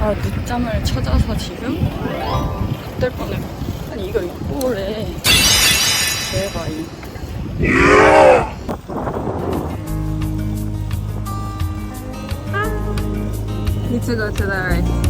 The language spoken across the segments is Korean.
아 늦잠을 찾아서 지금 될 뻔해. 아니 이거 입고래. 대박 이. Need to go to the right.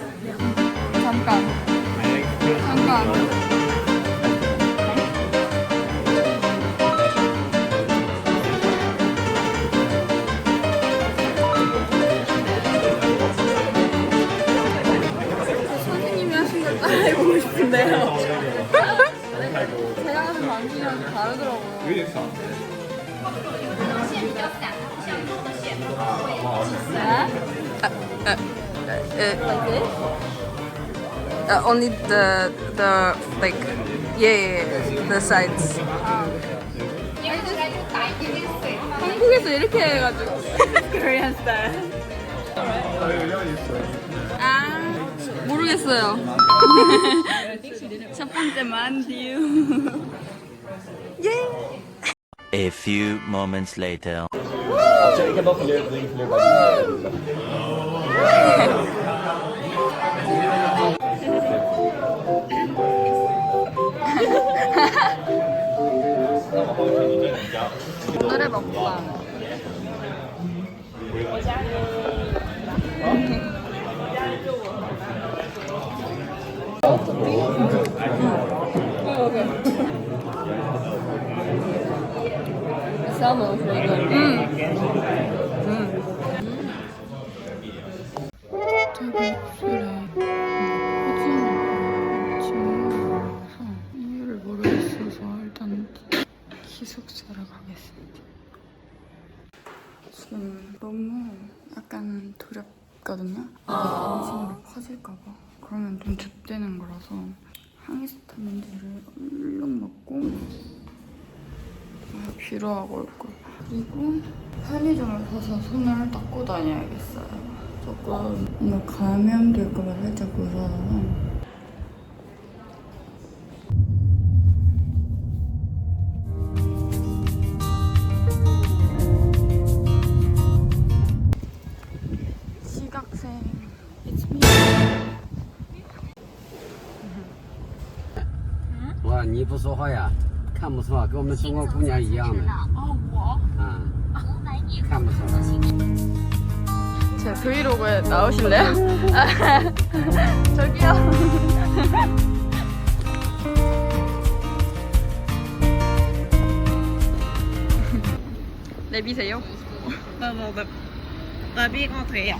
Uh, only the the like yeah, yeah, yeah the sides. 한국에서 이렇게 해가지고 Korean style. 아 모르겠어요. 첫 번째 만듀. A few moments later. 오늘의 먹방. 싸먹 이거. 음. 이유 를 모르겠어서 일단 기숙사를 가겠습니다. 지금 너무 약간 두렵거든요. 인생으로 퍼질까봐. 그러면 좀 좁되는 거라서 항히스타민제를 얼른 먹고 아, 비로하고 올 걸. 그리고 편의점을 가서 손을 닦고 다녀야겠어요. 조금 뭔가 감염될까봐 살짝 무서워서. 시각생. It's me. 哇，你不说话呀？ 看不出啊，跟我们中国姑娘一样的。哦，我。啊，看不出来。 제 브이로그에 나오실래요? 저기요. 내비세요? 나나 나비가 돼요.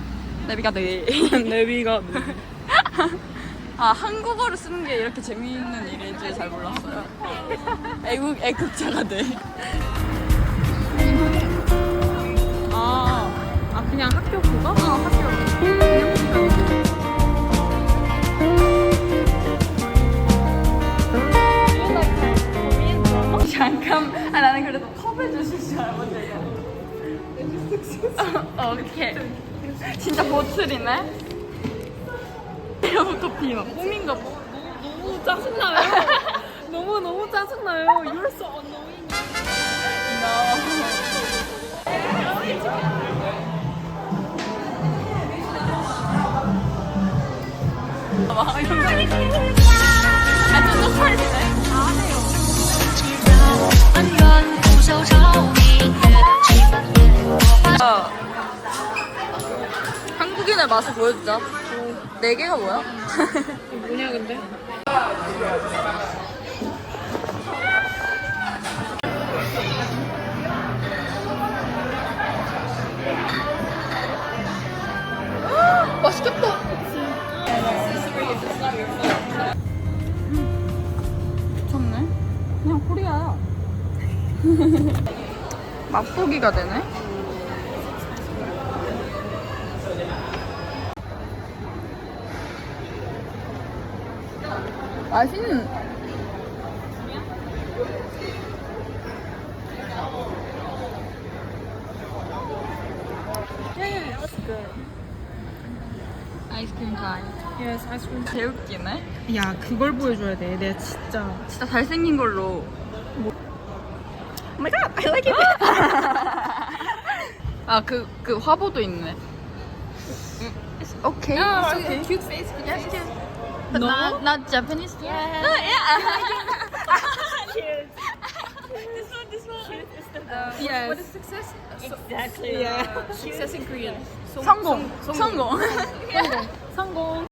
내비가 네. 내비가 네. 아 한국어를 쓰는 게 이렇게 재미있는 일인 줄잘 몰랐어요. 애국 애국자가 돼. 아, 아 그냥 학교 그거? 어 학교. 잠깐, 아 나는 그래도 컵을 주실 줄 제가. 어, 오케이. 진짜 보틀이네. 아이러브 커피 막 뽕인가 봐. 너무 짜증나요. 너무 너무 짜증나요. You're so annoying. No. 이런 거. 아저 한국인의 맛을 보여주자. 네 개가 뭐야? 뭐냐 근데? 맛있겠다. 미쳤네. 그냥 코리아야. 맛보기가 되네. 맛있는. 아이스크림 타임. Yes, ice cream. 개웃기네. 야, 그걸 보여줘야 돼. 내가 진짜. 진짜 잘생긴 걸로. Oh my god, I like it. 아, 그, 그 화보도 있네. 오케이. Oh, okay. Cute face. Cute Yes, face. yes. But No? not, not Japanese. Yeah. No, yeah. This one, this one. Cute is the yes. What is success? Exactly. Yeah. Success in Korean. 성- 성공. 성- 성공. 성공.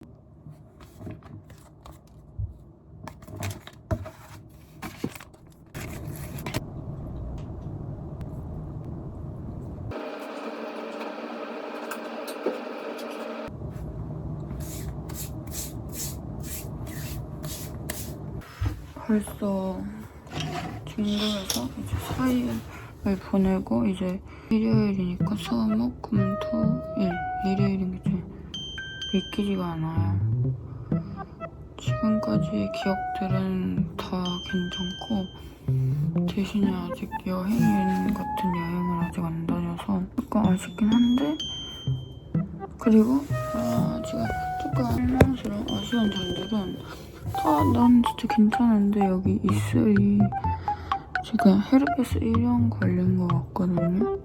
벌써 중국에서 이제 4일을 보내고 이제 일요일이니까 수목, 금, 토, 일 일요일인 게 좀 믿기지가 않아요. 지금까지의 기억들은 다 괜찮고 대신에 아직 여행 같은 여행을 아직 안 다녀서 조금 아쉽긴 한데 그리고 아 제가 조금 실망스러운 아쉬운 점들은 아, 난 진짜 괜찮은데 여기 이슬이 지금 헤르페스 1형 걸린 것 같거든요.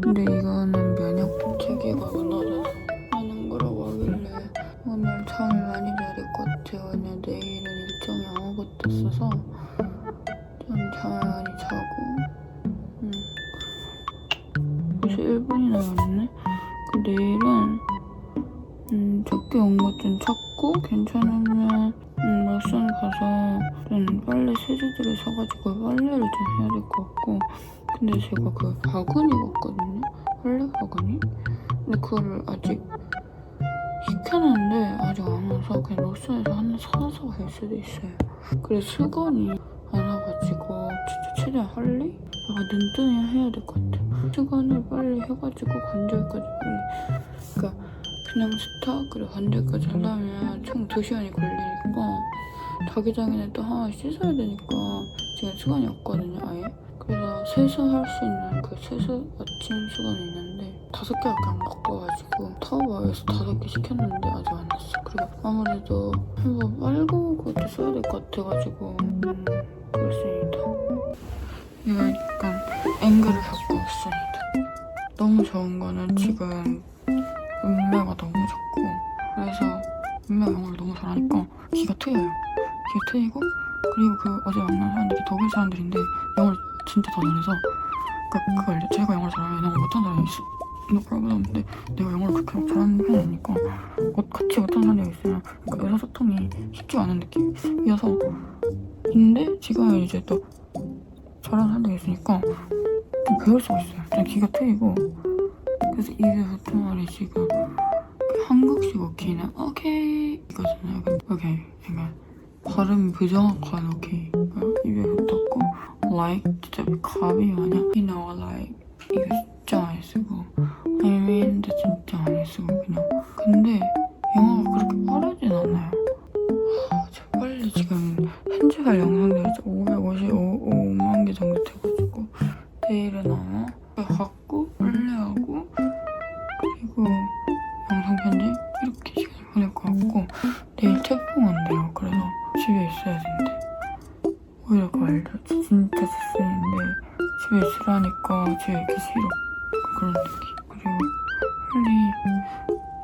근데 이거는 면역 체계가 무너져서 하는 거라고 하길래 오늘 잠을 많이 될것 같아요. 왜냐면 내일은 일정이 아무것도 없어서 좀 잠을 많이 자고 음. 벌써 1분이나 걸렸네. 그 내일은 음, 적게 온 것 좀 찾고 좀 빨래 세제들을 사가지고 빨래를 좀 해야 될 것 같고 근데 제가 그 바구니 봤거든요? 빨래? 바구니? 근데 그거를 아직 시켜놨는데 아직 안 와서 그냥 러슨에서 하나 사서 갈 수도 있어요. 그래 수건이 안 와가지고 진짜 최대한 할래? 약간 눈뜨니 해야 될 것 같아 수건을 빨리 해가지고 관절까지 빨리. 그러니까 그냥 스타 그리고 관절까지 하려면 총 2시간이 걸리니까 자기 전에 또 하나 씻어야 되니까 지금 시간이 없거든요 아예. 그래서 세수할 수 있는 그 세수 아침 수건이 있는데 다섯 개밖에 안 갖고 와가지고 타오바오에서 다섯 개 시켰는데 아직 안 왔어. 그리고 아무래도 한번 빨고 그것도 써야 될 것 같아가지고 음 그렇습니다. 이거 약간 앵글을 갖고 왔습니다. 너무 좋은 거는 지금 음매가 너무 좋고 그래서 음매가 영어를 너무 잘하니까 귀가 트여요 트이고 그리고 그 어제 만난 사람들이 독일 사람들인데 영어를 진짜 더 잘해서 그러니까 그걸 제가 영어를 잘하면 영어 못하는 사람이 있어. No problem. 근데 내가 영어를 그렇게 막 잘하는 편이 아니니까 어, 같이 못하는 사람이 있으면 그러니까 의사 소통이 쉽지 않은 느낌이어서 근데 지금은 이제 또 잘하는 사람들이 있으니까 좀 배울 수가 있어요. 좀 귀가 트이고. 그래서 입에 붙은 말이 지금 한국식 오케이는 오케이 이거잖아요. 오케이. 약간 발음 부정확한 오케이. 어, 입에 붙었고. like 진짜 갑이 마냥 you know like 이거 진짜 많이 쓰고. I mean도 진짜 많이 쓰고 그냥. 근데 영어가 그렇게 빠르진 않아요. 아, 저 빨리 지금 편집할 영상들이 555만 개 정도 돼가지고. 내일은 느낌. 그리고 빨리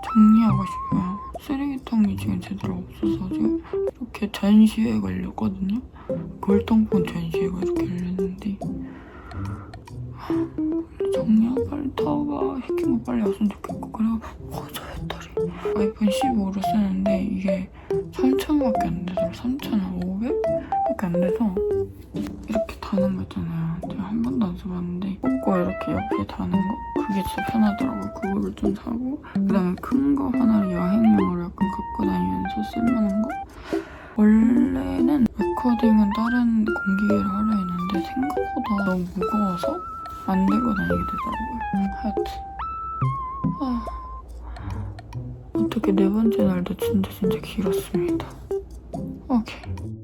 정리하고 싶어요. 쓰레기통이 지금 제대로 없어서 지금 이렇게 전시회 걸렸거든요. 골동품 전시회가 이렇게 열렸는데 정리하고 빨리 타오바 시킨 거 빨리 왔으면 좋겠고 그리고 배터리 아이폰 15로 쓰는데 이게 3,000밖에 안 되더라 3,500밖에 안 돼서 이렇게 다는 거 있잖아요 제가 한 번도 안 써봤는데 꽂고 이렇게 옆에 다는 거 그게 진짜 편하더라고요. 그거를 좀 사고. 그 다음에 큰 거 하나를 여행용으로 약간 갖고 다니면서 쓸만한 거? 원래는 레코딩은 다른 공기계를 하려 했는데 생각보다 너무 무거워서 안 들고 다니게 되더라고요. 하여튼. 아. 어떻게 네 번째 날도 진짜 진짜 길었습니다. 오케이